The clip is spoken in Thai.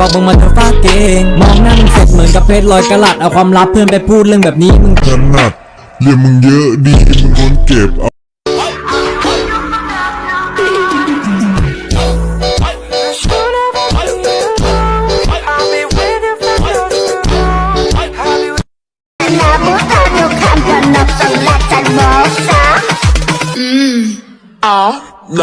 บอกมึงมันเธอฟาดเก่งมองหน้ามึงเสร็จเหมือนกับเพชรลอยกระลัดเอาความลับเพื่อนไปพูดเรื่องแบบนี้มึงถนัดเรียนมึงเยอะดีมึงคนเก็บอ๋อเห